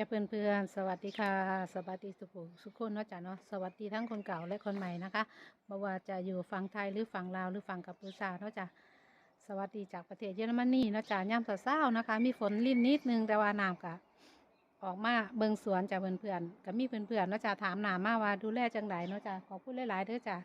จะเพื่อนเพื่อนๆ สวัสดีค่ะ สวัสดีสุขสุขคนเนาะจ้ะเนาะ สวัสดีทั้งคนเก่าและคนใหม่นะคะไม่ว่าจะอยู่ฝั่งไทยหรือฝั่งลาวหรือฝั่งกัมพูชาเนาะจ้ะสวัสดีจากประเทศเยอรมนีเนาะจ้ะย่ำเศร้าๆนะคะ มีฝนลิ่นนิดนึงแต่ว่าน้ำกะออกมาเบิงสวนจ้ะเพื่อนเพื่อนๆก็มีเพื่อนเพื่อนๆเนาะจ้ะถามหน้ำมาว่าดูแลจังไดเนาะจ้ะขอพูดหลายๆเด้อจ้ะ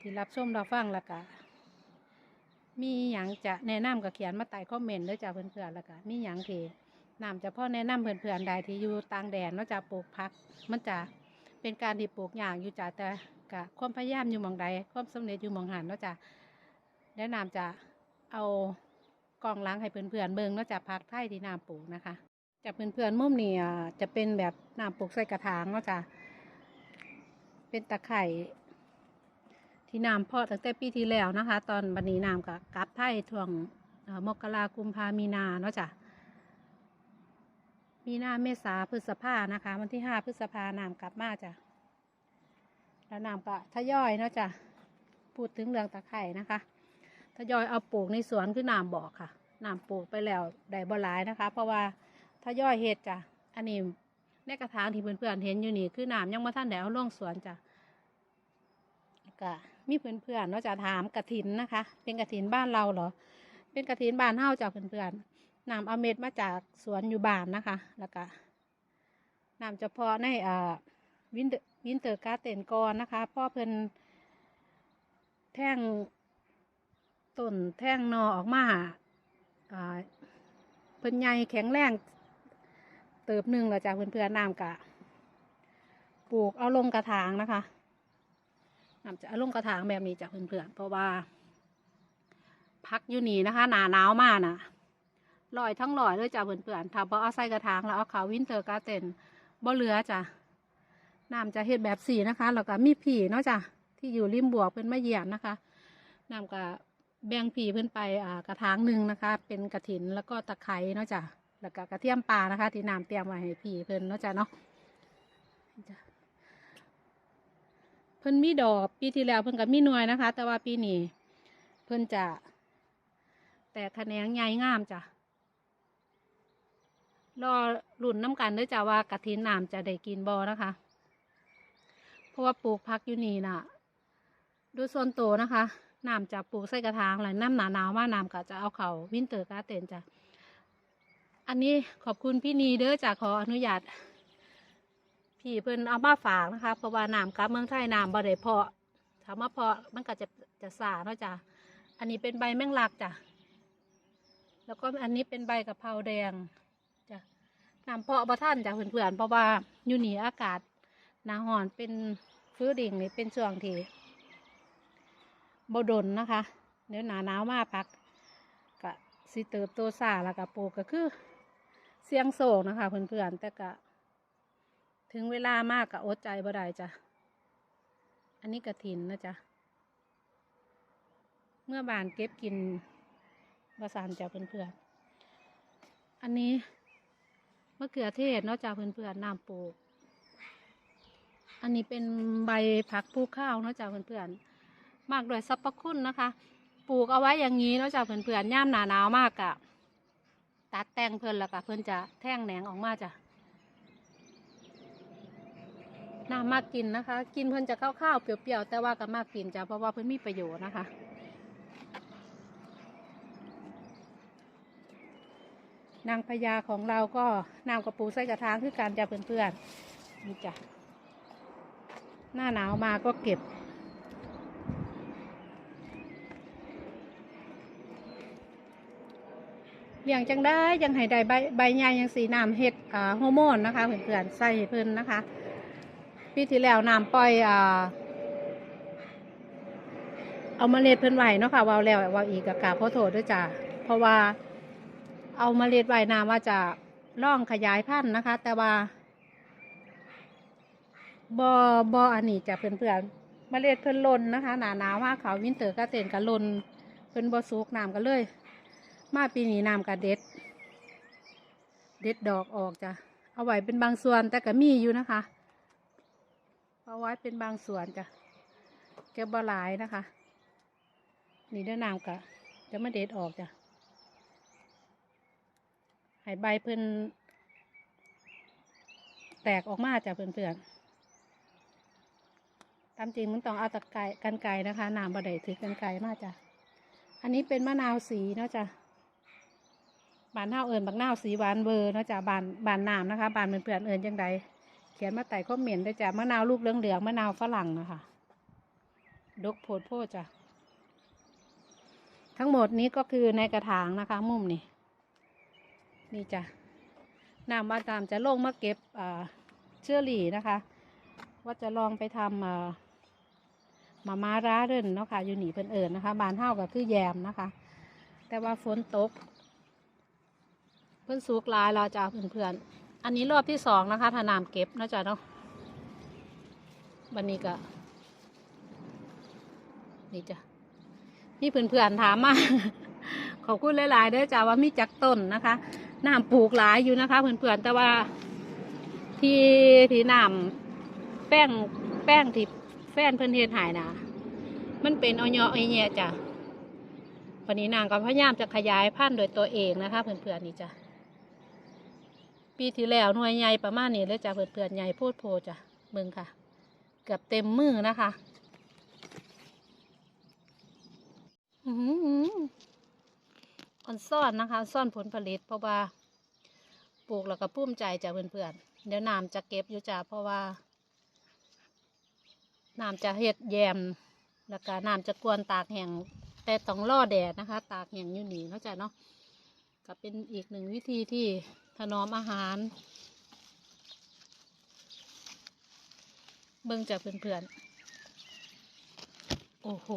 ที่รับชมรับฟังล้วก็มีหยังจะแนะนำก็เขียนมาใต้คอมเมนต์เด้อจ้ะเพื่อนเพื่อนๆล้วก็มีหยังที่ น้ำจะพ่อแนะนำเพื่อนๆใดที่อยู่ต่างแดนเนาะจะปลูกพัก มันจะเป็นการที่ปลูกอย่างอยู่จ้ะแต่กะความพยายามอยู่มองใดความสำเร็จอยู่มองหันเนาะจ้ะแนะนำจะเอากองล้างให้เพื่อนๆเบิ่งเนาะจะพักไทยที่น้ำปลูกนะคะจากเพื่อนๆมุมนี่จะเป็นแบบน้ำปลูกใส่กระถางเนาะจ้ะเป็นตะไคร่ที่น้ำเพาะตั้งแต่ปีที่แล้วนะคะ ตอนบันนี้น้ำกับกับไทยช่วงมกรากุมภามีนาเนาะจ้ะ มีนาเมษาพฤษภานะคะ วันที่ห้าพฤษภาน้ำกลับมาจ้ะแล้วน้ำก็ทยอยเนาะจ้ะพูดถึงเรื่องตะไคร่นะคะทยอยเอาปลูกในสวนคือน้ำบอกค่ะน้ำปลูกไปแล้วได้บ่หลายนะคะ เพราะว่าทยอยเห็ดจ้ะอันนี้ในกระถางที่เพื่อนๆเห็นอยู่นี่คือน้ำยังมาท่านได้เอาลงสวนจ้ะก็มีเพื่อนๆเนาะจะถามกระถินนะคะ เป็นกระถินบ้านเราเหรอ เป็นกระถินบ้านเฮาจ้ะเพื่อนๆ นำเอาเม็ดมาจากสวนอยู่บ้านนะคะ แล้วก็นำเฉพาะในอ่าวินเตอร์วินเตอร์การ์เตนกอนนะคะพ่อเพิ่นแท่งต้นแท่งนอออกมาอ่าเพิ่นใหญ่แข็งแรงเติบหนึ่งแล้วจากเพื่อนๆนำกะปลูกเอาลงกระถางนะคะนำจะเอาลงกระถางแบบนี้จากเพื่อนๆเพราะว่าพักอยู่นี่นะคะ หนาหนาวมากนะ ลอยทั้งลอยเลยจ้ะเพื่อนๆถ้าบ่เอาใส่กระถางแล้วเอาเขาวินเตอร์การ์เตนบ่เหลือจ้ะน้ำจะเฮ็ดแบบสีนะคะแล้วก็มีผีเนาะจ้ะที่อยู่ริมบวกเป็นมะเหยียมนะคะน้ำก็แบ่งผีเพิ่อนไปอ่ากระถางหนึ่งนะคะ เป็นกระถินแล้วก็ตะไคร้เนาะจ้ะแล้วก็กระเทียมปลานะคะ ที่น้ำเตรียมไว้ให้ผีเพิ่อนเนาะจ้ะเนาะเพิ่นมีดอกปีที่แล้วเพิ่นก็มีหน่วยนะคะ แต่ว่าปีนี้เพิ่นจะ แต่คะแนนใหญ่งามจ้ะ รอรุ่นน้ำกันเด้วยจ้ะว่ากะทินน้ำจะได้กินบอนะคะ เพราะว่าปลูกพักอยู่นี่น่ะ ดูส่วนโตนะคะน้ำจะปลูกใส่กระถางแหละน้ำหนาหนาวมากน้ำก็จะเอาเขาวินเตอร์การ์เตนจ้ะอันนี้ขอบคุณพี่นีเด้อจ้ะขออนุญาตพี่เพิ่นเอามาฝากนะคะ เพราะว่าน้ำกับเมืองไทยน้ำบ่ได้เพาะถามว่าเพาะมันก็จะจะสาเนาะจ้ะอันนี้เป็นใบแมงลักจ้ะแล้วก็อันนี้เป็นใบกะเพราแดง น้ำเพาะบะท่านจ้ะเพื่อนๆเพราะว่าอยู่หนีอากาศหนาหอนเป็นฟื้นดิ่งนี่เป็นช่วงที่บดนนะคะเดี๋ยวหนาหนาวมากพักกะสิเติบโตซาแล้วก็ปลูกก็คือ เสียงโศกนะคะเพื่อนๆแต่กะ ถึงเวลามากกะอดใจบ่ได้จ้ะอันนี้กระถินนะจ๊ะเมื่อบานเก็บกินบาสานจากเพื่อนๆอันนี้ มะเขือเทศเนอกจากเพื่อนๆน้ำปลูก อันนี้เป็นใบผักปลูกข้าวเนอกจากเพื่อนๆมากด้วยสรรพคุณนะคะ ปลูกเอาไว้อย่างนี้เนอกจากเพื่อนๆย่ามหนาหนาวมากอะตัดแต่งเพื่อนแล้วก็เพื่อนจะแท่งแหนงออกมาจ้ะน่ามากกินนะคะ กินเพื่อนจะข้าวๆเปรี้ยวๆแต่ว่าก็มากกินจ้ะเพราะว่าเพื่อนมีประโยชน์นะคะ นางพญาของเราก็นำกระปูใส่กระถางคือการจะเพื่อนๆนี่จ้ะหน้าหนาวมาก็เก็บ เลี้ยงจังได้ยังให้ได้ใบใบใหญ่ยังสีน้ำเห็ดอ่าฮอร์โมนนะคะเพื่อนๆใส่เพื่อนนะคะปีที่แล้วน้ำปล่อยอ่าเอาเล็ดเพิ่อนไหวเนาะค่ะวาวแล้ววาวอีกกะกาบขอโทษด้วยจ้ะเพราะว่า เอาเมล็ดไว้นาว่าจะล่องขยายพันธุ์นะคะ แต่ว่าบอบออันนี้จะเพื่อนเพื่อนๆเมล็ดเพิ่นหลนนะคะ หนาหนาวมากเขาวินเตอร์ก็เต็นกันลนเพิ่นบอสุกน้ำกันเลย มาปีนี้น้ำกะเด็ด เด็ดดอกออกจ้ะเอาไว้เป็นบางส่วนแต่ก็มีอยู่นะคะเอาไว้เป็นบางส่วนจ้ะเก็บบ่หลายนะคะ นี่เด้อน้ำกะจะมาเด็ดออกจ้ะ ให้ใบเพิ่นแตกออกมาจากเพื่อนๆตามจริงมันต้องเอาตะไคร้กันไก่นะคะน้ำบะไดถือกันไก่มาจ้ะ อันนี้เป็นมะนาวสีเนาะจ้ะบานเน่าเอิญบักนาสีหวานเบอร์เนาะจ้ะบานบานน้ำนะคะบานเพื่อนๆเอิญยังไงเขียนมาไต่ข้อมเมนต์ด้วยจ้ะมะนาวลูกเหลืองๆมะนาวฝรั่งนะคะดกโพดโพดจ้ะทั้งหมดนี้ก็คือในกระถางนะคะ มุมนี่ นี่จ้ะนำมาตามจะลงมาเก็บเชื่อหลี่นะคะ ว่าจะลองไปทำมาม่าร้าเร่นเนาะค่ะอยู่หนีเพิ่นเอิญนะคะ บานเท่ากับคือแยมนะคะ แต่ว่าฝนตก เพิ่นสุกลายเราจะเพื่อนๆอันนี้รอบที่สองนะคะถ้านำเก็บนาะจ๊ะเนาะบันนี้ก็นี่จ้ะนี่เพื่อนๆถามมาขอบคุณหลายๆเด้อจ้าว่ามีจักต้นนะคะ น้ำปลูกหลายอยู่นะคะเพื่อนๆแต่ว่าที่ที่น้ำแป้งแป้งที่แฟนเพื่อนเฮ็ดใหายนะมันเป็นออยอไอแย่จ้ะวันนี้นางก็พยายามจะขยายพันธุ์โดยตัวเองนะคะเพื่อนๆนี่จ้ะปีที่แล้วหน่วยใหญ่ประมาณนี้เลยจ้ะเพื่อนๆใหญ่โพดโพจ้ะเบิ่งค่ะ เกือบเต็มมือนะคะ อือหืออ่อนซ่อนนะคะซ่อนผลผลิต เพราะว่าปลูกแล้วก็ปุ้มใจจากเพื่อนๆเดี๋ยวน้ำจะเก็บอยู่จ้าเพราะว่าน้ำจะเห็ดแยมแล้วก็น้ำจะกวนตากแห้งแต่ต้องล่อแดดนะคะ ตากแห้งอยู่หนีเนาะจ้ะเนาะก็เป็นอีกหนึ่งวิธีที่ถนอมอาหาร เบิ่งจากเพื่อนๆโอ้โห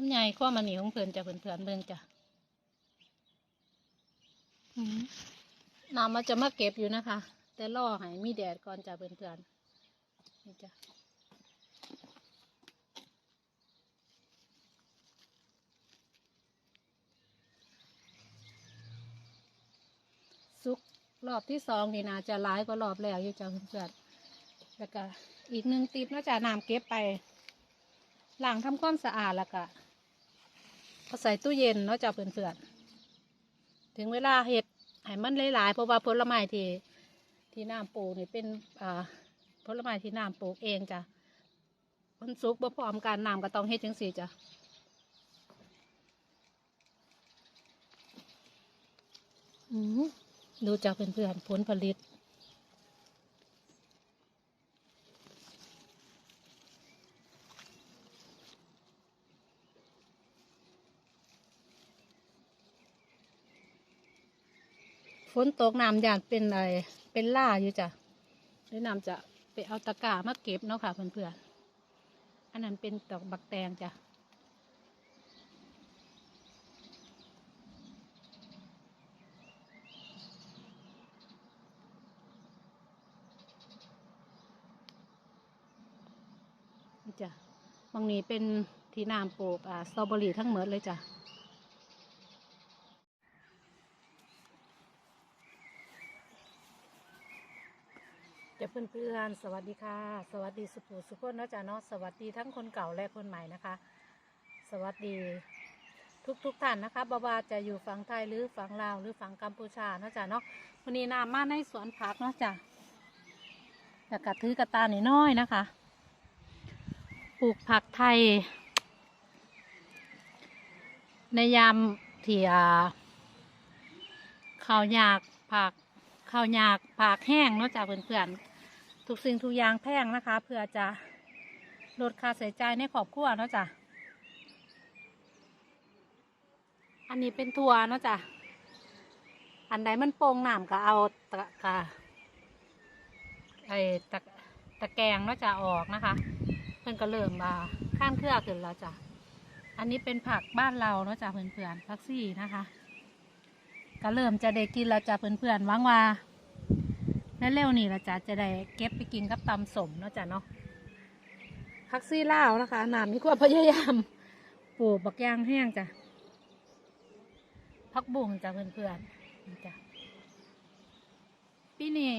ความใหญ่ความมันเหนียวของเพื่อนจะเพื่อนๆเบิ่งจ้ะอืมน้ำมันจะมาเก็บอยู่นะคะ แต่ล่อให้มีแดดก่อนจ้ะเพื่อนๆนี่จ้ะซุกรอบที่สองนี่นาจะร้ายกว่ารอบแรกอยู่จ้ะเพื่อนๆแล้วก็อีกหนึ่งติบเนอกจากน้ำเก็บไปล้างทำความสะอาดแล้วก็ เอาใส่ตู้เย็นเนาะจ้ะเพื่อนๆถึงเวลาเห็ดให้มันหลายๆเพราะว่าผลไม้ที่ที่น้ำปลูกนี่เป็นอ่าผลไม้ที่น้ำปลูกเองจ้ะมันสุกบ่พร้อมกันน้ำก็ต้องเฮ็ดจังสี่จ้ะดูจากเพื่อนๆผลผลิต ฝนตกน้ำยาดเป็นอะไรเป็นล่าอยู่จ้ะหรือน้ำจะไปเอาตะกร้ามาเก็บเนาะค่ะเพื่อนๆอันนั้นเป็นดอกบักแตงจ้ะนี่จ้ะบางนี้เป็นที่น้ำปลูกอ่าสตรอเบอรี่ทั้งหมดเลยจ้ะ จะเพื่อนๆ สวัสดีค่ะ สวัสดีสุภูสุคนนะจ๊ะเนาะ สวัสดีทั้งคนเก่าและคนใหม่นะคะ สวัสดี ทุกทุกๆท่านนะคะบาวาจะอยู่ฝั่งไทยหรือฝั่งลาวหรือฝั่งกัมพูชานะจ๊ะเนาะวันนี้นามาในสวนผักเนาะจ๊ะแต่กระถือกระตาหน่น้อยนะคะ ปลูกผักไทย ในยามที่อ่าข้าวยากผักข้าวยากผักแห้งเนาะจ้ะเพื่อนๆ ทุกสิ่งทุกอย่างแพงนะคะ เพื่อจะลดค่าใช้จ่ายในครอบครัวเนาะจ้ะ อันนี้เป็นทัวเนาะจ้ะ อันใดมันโป่งหน้ำก็เอาตะกะไอตะตะแกรงเนาะจ้ะออกนะคะ เพิ่อนก็เริ่มมาข้ามเครือขึ้นแล้วจ้ะ อันนี้เป็นผักบ้านเราเนาะจ้ะเพื่อนๆผักซี่นะคะ ก็เริ่มจะได้กินแล้วจ้ะเพื่อนๆหวังว่า เร็วๆนี่ละจ้ะจะได้เก็บไปกินกับตำสมเนาะจ้ะเนาะผักซี่ลาวนะคะน้ำมีความพยายามปลูกบักย่างแห้งจ้ะผักบุ้งจ้ะเพื่อนๆนี่จ้ะปีนี้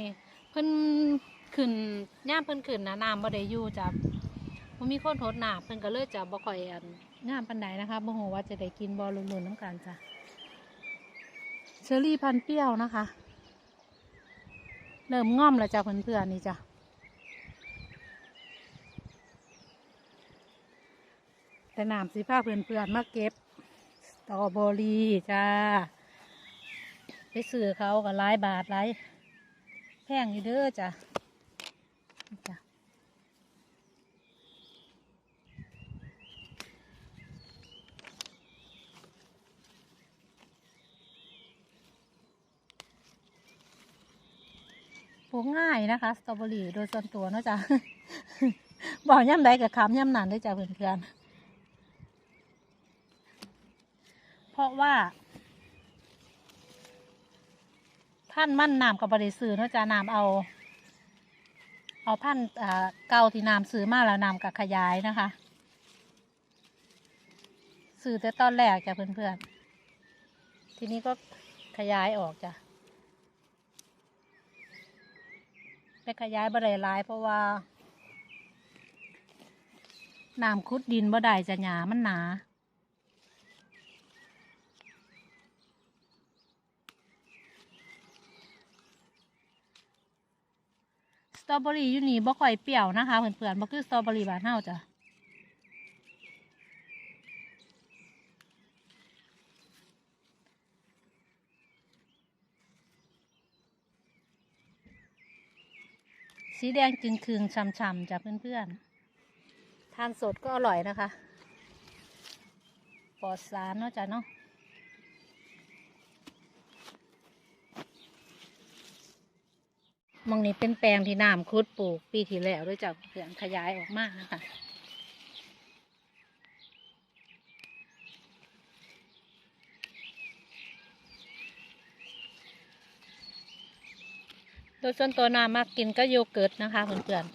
เพิ่นขึ้นย่ามเพิ่นขึ้นนะน้ำบ่ได้อยู่จ้ะมันมีคนทดน้ำเพิ่นก็เลยจะบ่ค่อยอันงามปันไดนะคะโมโหว่าจะได้กินบอลลูนๆน้ำกันจ้ะเชอรี่พันธุ์เปรี้ยวนะคะ เริ่มง่อมแล้วจ้ะเพื่อนๆนี่จ้ะแต่น้ำสีผ้าเพื่อนๆมาเก็บตอบอรีจ้า ไปซื้อเขาก็หลายบาทหลายแพงอยู่เด้อจ้ะจ้ะ ปลูกง่ายนะคะ สตรอเบอรี่โดยส่วนตัวเนาะจ๊ะบอกย่ำใดกับคำย่ำนันด้วยจ้ะเพื่อนๆเพราะว่า ท่านมั่นนามกับบริสือเนาะจ๊ะนามเอา เอาพันธุ์อ่าเก่าที่นามซื้อมาแล้วนามกับขยายนะคะซื้อแต่ตอนแรกจ้ะเพื่อนๆทีนี้ก็ขยายออกจ้ะ ไปขยายบ่ได้หลายเพราะว่าน้ำคุดดินบ่ได้จะหยามันหนาสตรอเบอรี่อยู่นี่บ่ค่อยเปรี้ยวนะคะเพื่อนๆบ่คือสตรอเบอรี่บ้านเฮาจ้ะ สีแดงจึงคืงช่ำๆจ้ะเพื่อนๆ ทานสดก็อร่อยนะคะปลอดสารเนาะจ้ะเนาะมองนี้เป็นแปลงที่น้ำคุดปลูกปีที่แล้วด้วยจ้ะเพื่อนขยายออกมากนะคะ ยส่วนตัวน้ามากกินก็โยเกิร์ตนะคะเพื่อน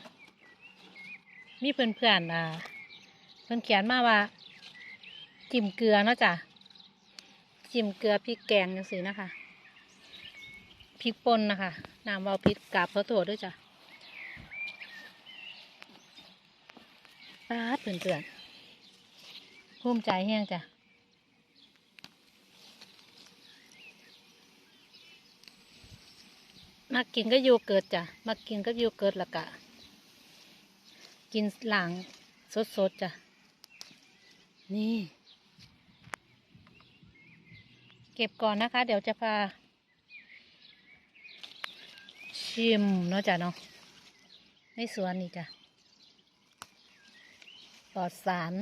ๆมีเพื่อนๆอ่าเพื่อนเขียนมาว่า จิ้มเกลือเนาะจ้ะจิ้มเกลือพริกแกงจังสีนะคะพริกป่นนะคะน้ำเบาพริกกาบเขาโถด้วยจ้ะป้าเพื่อนๆภูมิใจแห้งจ้ะ มากินก็โยเกิร์ตจ้ะมากินก็โยเกิร์ตละกะ กินหลังสดๆจ้ะ นี่ เก็บก่อนนะคะ เดี๋ยวจะพา ชิมเนาะจ้ะเนาะในสวนนี่จ้ะปลอดสาร